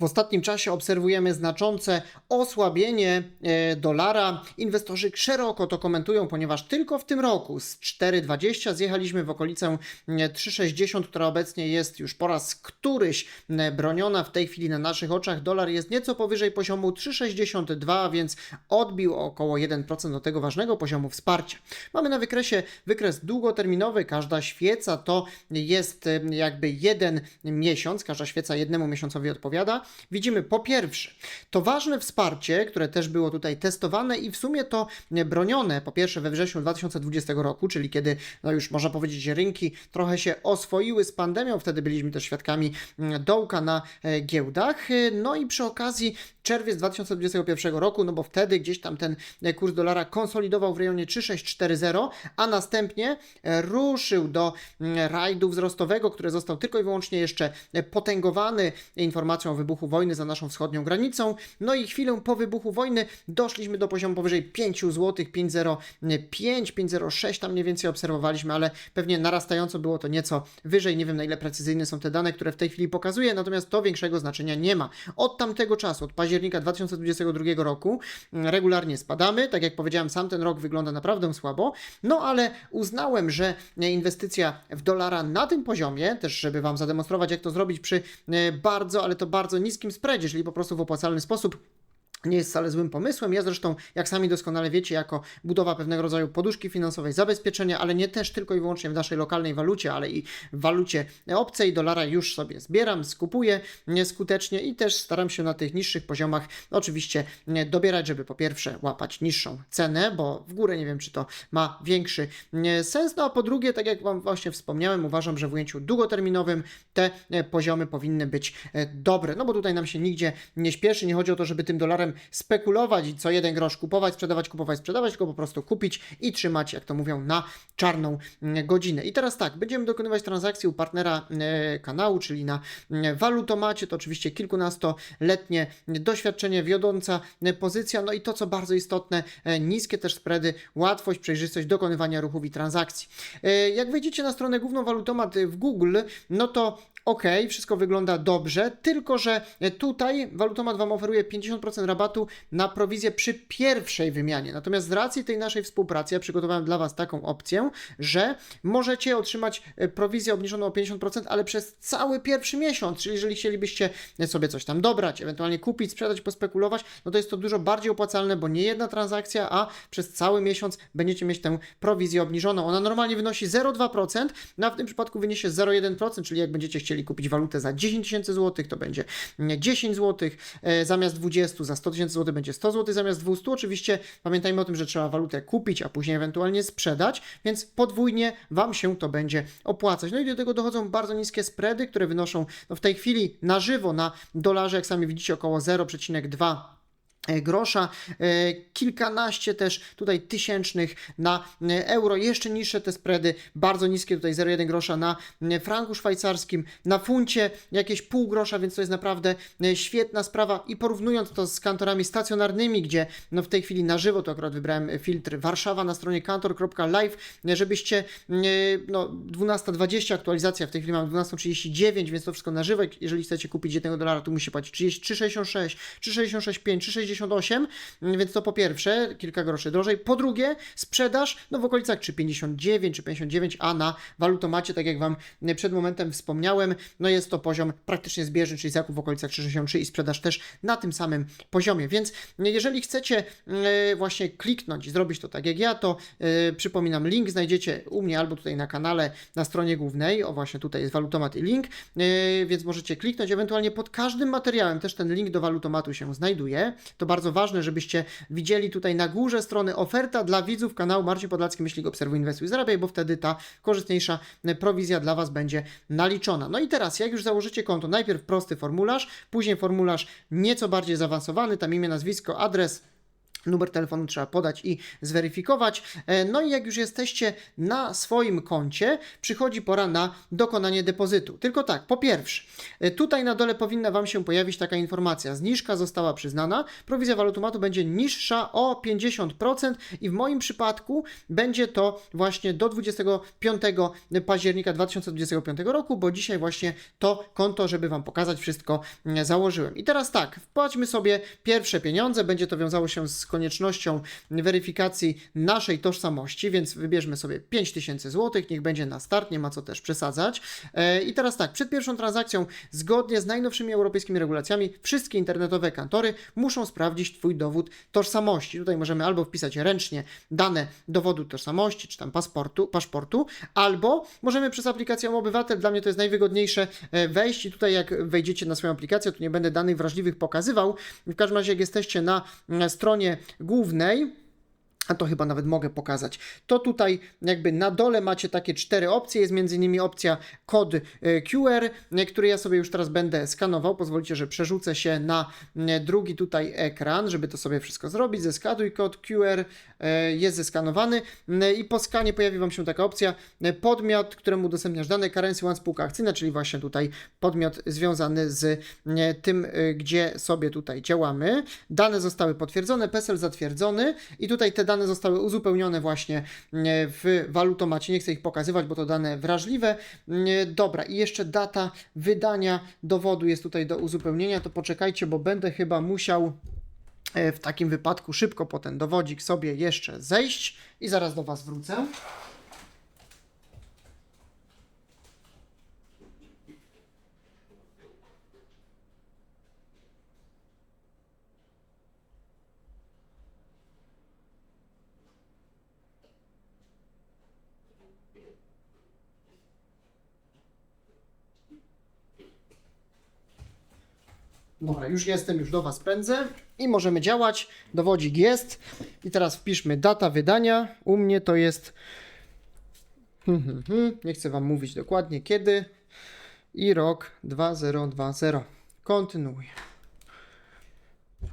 W ostatnim czasie obserwujemy znaczące osłabienie e, dolara. Inwestorzy szeroko to komentują, ponieważ tylko w tym roku z 4,20 zjechaliśmy w okolicę e, 3,60, która obecnie jest już po raz któryś e, broniona. W tej chwili na naszych oczach dolar jest nieco powyżej poziomu 3,62, więc odbił około 1% do tego ważnego poziomu wsparcia. Mamy na wykresie wykres długoterminowy. Każda świeca to jest e, jakby jeden miesiąc, każda świeca jednemu miesiącowi odpowiada. Widzimy po pierwsze to ważne wsparcie, które też było tutaj testowane i w sumie to bronione po pierwsze we wrześniu 2020 roku, czyli kiedy no już można powiedzieć rynki trochę się oswoiły z pandemią, wtedy byliśmy też świadkami mm, dołka na e, giełdach. E, No i przy okazji czerwiec 2021 roku, no bo wtedy gdzieś tam ten e, kurs dolara konsolidował w rejonie 3640, a następnie e, ruszył do mm, rajdu wzrostowego, który został tylko i wyłącznie jeszcze e, potęgowany informacją o wybuchu wojny za naszą wschodnią granicą. No i chwilę po wybuchu wojny doszliśmy do poziomu powyżej 5 zł, 5,05, 5,06 tam mniej więcej obserwowaliśmy, ale pewnie narastająco było to nieco wyżej. Nie wiem na ile precyzyjne są te dane, które w tej chwili pokazuję, natomiast to większego znaczenia nie ma. Od tamtego czasu, od października 2022 roku mm, regularnie spadamy. Tak jak powiedziałem, sam ten rok wygląda naprawdę słabo, no ale uznałem, że e, inwestycja w dolara na tym poziomie, też żeby Wam zademonstrować, jak to zrobić przy e, bardzo, ale to bardzo niskim spreadzie, czyli po prostu w opłacalny sposób, nie jest wcale złym pomysłem. Ja zresztą, jak sami doskonale wiecie, jako budowa pewnego rodzaju poduszki finansowej, zabezpieczenia, ale nie też tylko i wyłącznie w naszej lokalnej walucie, ale i w walucie obcej dolara już sobie zbieram, skupuję skutecznie i też staram się na tych niższych poziomach oczywiście dobierać, żeby po pierwsze łapać niższą cenę, bo w górę nie wiem, czy to ma większy sens, no a po drugie, tak jak Wam właśnie wspomniałem, uważam, że w ujęciu długoterminowym te e, poziomy powinny być e, dobre, no bo tutaj nam się nigdzie nie śpieszy, nie chodzi o to, żeby tym dolarem spekulować i co jeden grosz kupować, sprzedawać, kupować, sprzedawać, tylko po prostu kupić i trzymać, jak to mówią, na czarną mm, godzinę. I teraz tak, będziemy dokonywać transakcji u partnera e, kanału, czyli na mm, walutomacie, to oczywiście kilkunastoletnie doświadczenie, wiodąca pozycja, no i to, co bardzo istotne, e, niskie też spready, łatwość, przejrzystość dokonywania ruchów i transakcji. E, Jak wejdziecie na stronę główną walutomat w Google, no to ok, wszystko wygląda dobrze, tylko że tutaj walutomat Wam oferuje 50% rabatu na prowizję przy pierwszej wymianie. Natomiast z racji tej naszej współpracy ja przygotowałem dla Was taką opcję, że możecie otrzymać e, prowizję obniżoną o 50%, ale przez cały pierwszy miesiąc, czyli jeżeli chcielibyście sobie coś tam dobrać, ewentualnie kupić, sprzedać, pospekulować, no to jest to dużo bardziej opłacalne, bo nie jedna transakcja, a przez cały miesiąc będziecie mieć tę prowizję obniżoną. Ona normalnie wynosi 0,2%, no a w tym przypadku wyniesie 0,1%, czyli jak będziecie chcieli kupić walutę za 10 tysięcy złotych, to będzie 10 złotych e, zamiast 20, za 100 tysięcy złotych będzie 100 złotych zamiast 200. Oczywiście pamiętajmy o tym, że trzeba walutę kupić, a później ewentualnie sprzedać, więc podwójnie Wam się to będzie opłacać. No i do tego dochodzą bardzo niskie spready, które wynoszą no w tej chwili na żywo na dolarze, jak sami widzicie, około 0,2 e, grosza, e, kilkanaście też tutaj tysięcznych na e, euro, jeszcze niższe te spready, bardzo niskie tutaj 0,1 grosza na e, franku szwajcarskim, na funcie jakieś pół grosza, więc to jest naprawdę e, świetna sprawa. I porównując to z kantorami stacjonarnymi, gdzie no w tej chwili na żywo, to akurat wybrałem e, filtr Warszawa na stronie kantor.live, e, żebyście e, no 12.20 aktualizacja, w tej chwili mam 12.39, więc to wszystko na żywo, jeżeli chcecie kupić 1 dolara, to musicie płacić 3,66, 3,65, 3,68, więc to po pierwsze, kilka groszy drożej. Po drugie, sprzedaż, no w okolicach 3,59 czy 59, a na walutomacie, tak jak Wam przed momentem wspomniałem, no jest to poziom praktycznie zbieżny, czyli zakup w okolicach 3,63 i sprzedaż też na tym samym poziomie. Więc jeżeli chcecie właśnie kliknąć i zrobić to tak jak ja, to e, przypominam, link znajdziecie u mnie albo tutaj na kanale, na stronie głównej, o właśnie tutaj jest walutomat i link, e, więc możecie kliknąć, ewentualnie pod każdym materiałem też ten link do walutomatu się znajduje. To bardzo ważne, żebyście widzieli tutaj na górze strony oferta dla widzów kanału Marcin Podlacki, myśli obserwuj, inwestuj, zarabiaj, bo wtedy ta korzystniejsza prowizja dla Was będzie naliczona. No i teraz, jak już założycie konto, najpierw prosty formularz, później formularz nieco bardziej zaawansowany, tam imię, nazwisko, adres, Numer telefonu trzeba podać i zweryfikować. E, No i jak już jesteście na swoim koncie, przychodzi pora na dokonanie depozytu. Tylko tak, po pierwsze, e, tutaj na dole powinna Wam się pojawić taka informacja. Zniżka została przyznana, prowizja walutomatu będzie niższa o 50% i w moim przypadku będzie to właśnie do 25 października 2025 roku, bo dzisiaj właśnie to konto, żeby Wam pokazać wszystko, mm, założyłem. I teraz tak, wpłaćmy sobie pierwsze pieniądze, będzie to wiązało się z koniecznością weryfikacji naszej tożsamości, więc wybierzmy sobie 5000 zł, niech będzie na start, nie ma co też przesadzać. E, I teraz tak, przed pierwszą transakcją, zgodnie z najnowszymi europejskimi regulacjami, wszystkie internetowe kantory muszą sprawdzić Twój dowód tożsamości. Tutaj możemy albo wpisać ręcznie dane dowodu tożsamości, czy tam paszportu, paszportu, albo możemy przez aplikację Obywatel, dla mnie to jest najwygodniejsze, e, wejść i tutaj jak wejdziecie na swoją aplikację, tu nie będę danych wrażliwych pokazywał, w każdym razie jak jesteście na stronie głównej, a to chyba nawet mogę pokazać. To tutaj jakby na dole macie takie cztery opcje. Jest między innymi opcja kod e, QR, e, który ja sobie już teraz będę skanował. Pozwolicie, że przerzucę się na e, drugi tutaj ekran, żeby to sobie wszystko zrobić. Zeskanuj kod QR, jest zeskanowany i po skanie pojawi Wam się taka opcja podmiot, któremu udostępniasz dane Currency One spółka akcyjna, czyli właśnie tutaj podmiot związany z tym, gdzie sobie tutaj działamy. Dane zostały potwierdzone, PESEL zatwierdzony i tutaj te dane zostały uzupełnione właśnie e, w walutomacie. Nie chcę ich pokazywać, bo to dane wrażliwe. E, Dobra, i jeszcze data wydania dowodu jest tutaj do uzupełnienia. To poczekajcie, bo będę chyba musiał e, w takim wypadku szybko po ten dowodzik sobie jeszcze zejść i zaraz do Was wrócę. Dobra, już jestem, już do Was pędzę i możemy działać. Dowodzik jest. I teraz wpiszmy data wydania. U mnie to jest. Hmm, hmm, hmm. Nie chcę Wam mówić dokładnie kiedy. I rok 2020. Kontynuuj.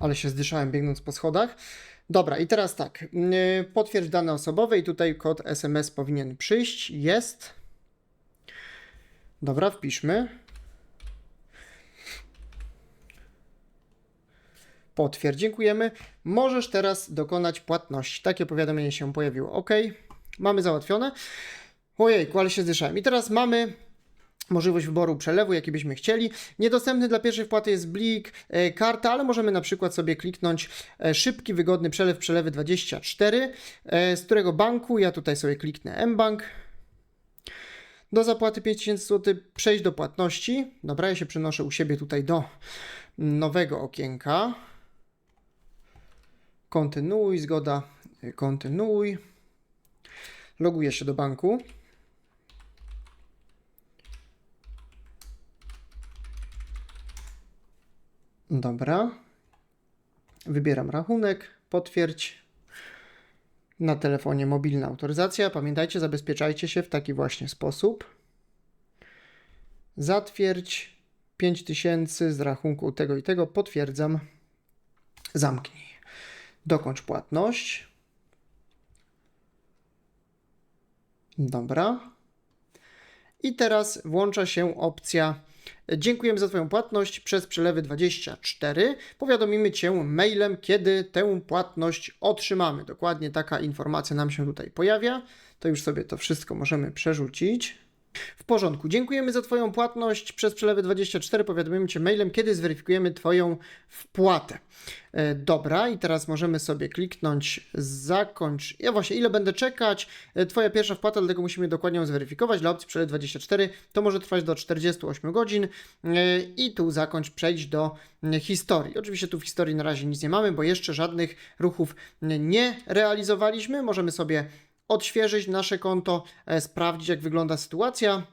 Ale się zdyszałem biegnąc po schodach. Dobra, i teraz tak. Yy, Potwierdź dane osobowe i tutaj kod SMS powinien przyjść. Jest. Dobra, wpiszmy. Potwierdź. Dziękujemy. Możesz teraz dokonać płatności. Takie powiadomienie się pojawiło. OK. Mamy załatwione. Ojejku, ale się zdyszałem. I teraz mamy możliwość wyboru przelewu, jaki byśmy chcieli. Niedostępny dla pierwszej wpłaty jest blik, e, karta, ale możemy na przykład sobie kliknąć e, szybki, wygodny przelew, przelewy 24. E, z którego banku? Ja tutaj sobie kliknę mBank. Do zapłaty 5000 zł przejść do płatności. Dobra, ja się przenoszę u siebie tutaj do nowego okienka. Kontynuuj, zgoda, kontynuuj. Loguję się do banku. Dobra. Wybieram rachunek, potwierdź. Na telefonie mobilna autoryzacja. Pamiętajcie, zabezpieczajcie się w taki właśnie sposób. Zatwierdź 5000 z rachunku tego i tego. Potwierdzam. Zamknij. Dokończ płatność. Dobra. I teraz włącza się opcja Dziękujemy za Twoją płatność przez przelewy 24. Powiadomimy Cię mailem, kiedy tę płatność otrzymamy. Dokładnie taka informacja nam się tutaj pojawia. To już sobie to wszystko możemy przerzucić. W porządku. Dziękujemy za Twoją płatność przez przelewy 24. Powiadomimy Cię mailem, kiedy zweryfikujemy Twoją wpłatę. E, dobra, i teraz możemy sobie kliknąć zakończ. Ja właśnie, ile będę czekać? E, Twoja pierwsza wpłata, dlatego musimy dokładnie ją zweryfikować. Dla opcji przelew 24 to może trwać do 48 godzin. E, I tu zakończ, przejdź do historii. Oczywiście tu w historii na razie nic nie mamy, bo jeszcze żadnych ruchów nie realizowaliśmy. Możemy sobie odświeżyć nasze konto, e, sprawdzić jak wygląda sytuacja.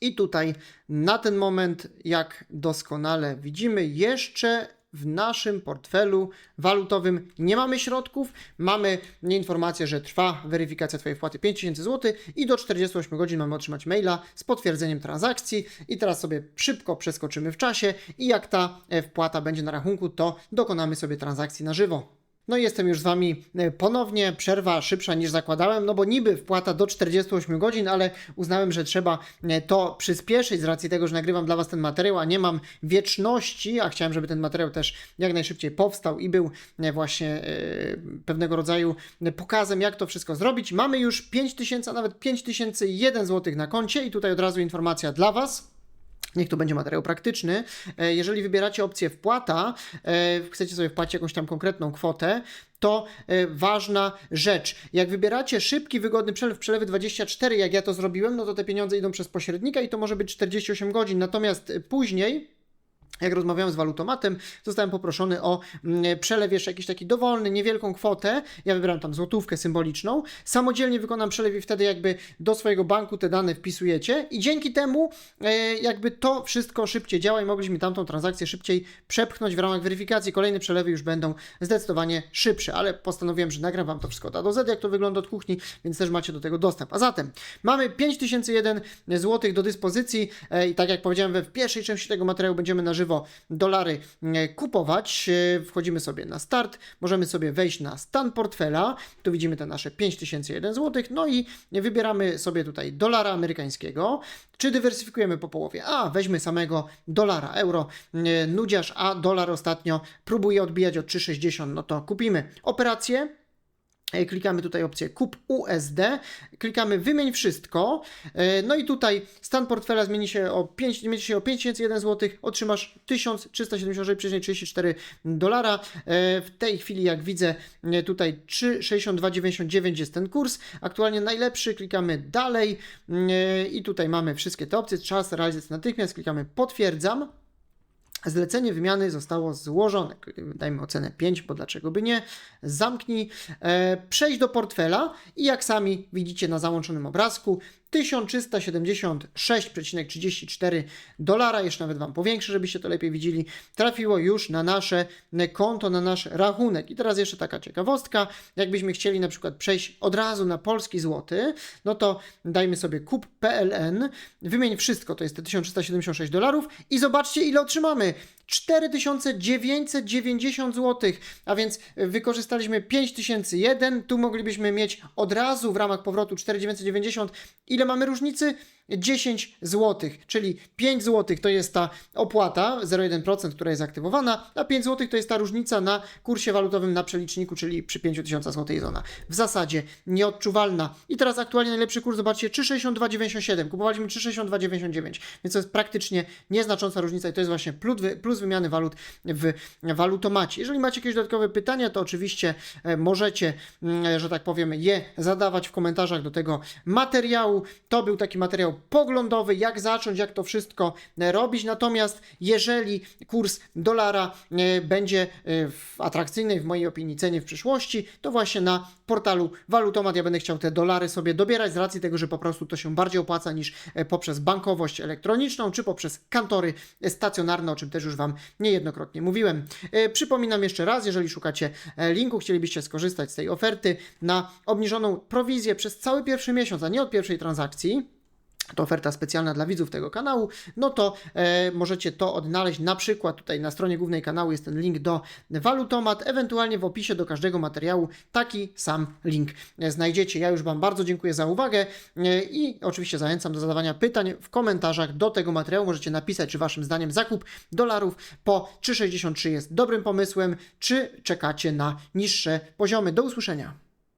I tutaj na ten moment, jak doskonale widzimy, jeszcze w naszym portfelu walutowym nie mamy środków. Mamy informację, że trwa weryfikacja Twojej wpłaty 5000 zł i do 48 godzin mamy otrzymać maila z potwierdzeniem transakcji. I teraz sobie szybko przeskoczymy w czasie i jak ta e, wpłata będzie na rachunku, to dokonamy sobie transakcji na żywo. No i jestem już z Wami e, ponownie. Przerwa szybsza niż zakładałem, no bo niby wpłata do 48 godzin, ale uznałem, że trzeba e, to przyspieszyć z racji tego, że nagrywam dla Was ten materiał, a nie mam wieczności, a chciałem, żeby ten materiał też jak najszybciej powstał i był e, właśnie pewnego rodzaju pokazem, jak to wszystko zrobić. Mamy już 5000, a nawet 5001 zł na koncie i tutaj od razu informacja dla Was. Niech to będzie materiał praktyczny. E, Jeżeli wybieracie opcję wpłata, e, chcecie sobie wpłacić jakąś tam konkretną kwotę, to e, ważna rzecz. Jak wybieracie szybki, wygodny przelew, przelewy 24, jak ja to zrobiłem, no to te pieniądze idą przez pośrednika i to może być 48 godzin. Natomiast później jak rozmawiałem z walutomatem, zostałem poproszony o mm, przelew jeszcze jakiś taki dowolny, niewielką kwotę. Ja wybrałem tam złotówkę symboliczną. Samodzielnie wykonam przelew i wtedy jakby do swojego banku te dane wpisujecie i dzięki temu e, jakby to wszystko szybciej działa i mogliśmy tamtą transakcję szybciej przepchnąć w ramach weryfikacji. Kolejne przelewy już będą zdecydowanie szybsze, ale postanowiłem, że nagram Wam to wszystko od A do Z, jak to wygląda od kuchni, więc też macie do tego dostęp. A zatem mamy 5001 zł do dyspozycji e, i tak jak powiedziałem we w pierwszej części tego materiału będziemy na żywo dolary e, kupować. E, Wchodzimy sobie na start, możemy sobie wejść na stan portfela, tu widzimy te nasze 5001 zł, no i wybieramy sobie tutaj dolara amerykańskiego, czy dywersyfikujemy po połowie? A, weźmy samego dolara, euro, e, nudziarz, a dolar ostatnio próbuje odbijać od 3,60, no to kupimy operację. E, Klikamy tutaj opcję kup USD, klikamy wymień wszystko, e, no i tutaj stan portfela zmieni się o 5, zmieni się o 5001 zł, otrzymasz 1376,34 dolara. E, W tej chwili jak widzę tutaj 3,6299 jest ten kurs, aktualnie najlepszy, klikamy dalej. I tutaj mamy wszystkie te opcje, czas realizacji natychmiast, klikamy potwierdzam. Zlecenie wymiany zostało złożone. Dajmy ocenę 5, bo dlaczego by nie. Zamknij, e, przejdź do portfela i jak sami widzicie na załączonym obrazku, 1376,34 dolara, jeszcze nawet Wam powiększę, żebyście to lepiej widzieli, trafiło już na nasze konto, na nasz rachunek. I teraz jeszcze taka ciekawostka, jakbyśmy chcieli na przykład przejść od razu na polski złoty, no to dajmy sobie kup PLN, wymień wszystko, to jest te 1376 dolarów. I zobaczcie ile otrzymamy. 4990 zł, a więc wykorzystaliśmy 5001, tu moglibyśmy mieć od razu w ramach powrotu 4990. Ile mamy różnicy? 10 zł, czyli 5 zł to jest ta opłata 0,1%, która jest aktywowana, a 5 zł to jest ta różnica na kursie walutowym na przeliczniku, czyli przy 5000 zł jest ona w zasadzie nieodczuwalna. I teraz aktualnie najlepszy kurs, zobaczcie, 3,6297, kupowaliśmy 3,6299, więc to jest praktycznie nieznacząca różnica i to jest właśnie plus, plus wymiany walut w walutomacie. Jeżeli macie jakieś dodatkowe pytania, to oczywiście e, możecie, mm, że tak powiem, je zadawać w komentarzach do tego materiału. To był taki materiał poglądowy, jak zacząć, jak to wszystko e, robić. Natomiast jeżeli kurs dolara e, będzie e, w atrakcyjnej, w mojej opinii, cenie w przyszłości, to właśnie na portalu Walutomat ja będę chciał te dolary sobie dobierać z racji tego, że po prostu to się bardziej opłaca niż poprzez bankowość elektroniczną czy poprzez kantory stacjonarne, o czym też już Wam niejednokrotnie mówiłem. Przypominam jeszcze raz, jeżeli szukacie linku, chcielibyście skorzystać z tej oferty na obniżoną prowizję przez cały pierwszy miesiąc, a nie od pierwszej transakcji, to oferta specjalna dla widzów tego kanału, no to e, możecie to odnaleźć na przykład tutaj na stronie głównej kanału jest ten link do Walutomat, ewentualnie w opisie do każdego materiału taki sam link znajdziecie. Ja już Wam bardzo dziękuję za uwagę e, i oczywiście zachęcam do zadawania pytań w komentarzach do tego materiału. Możecie napisać, czy Waszym zdaniem zakup dolarów po 3,63 jest dobrym pomysłem, czy czekacie na niższe poziomy. Do usłyszenia.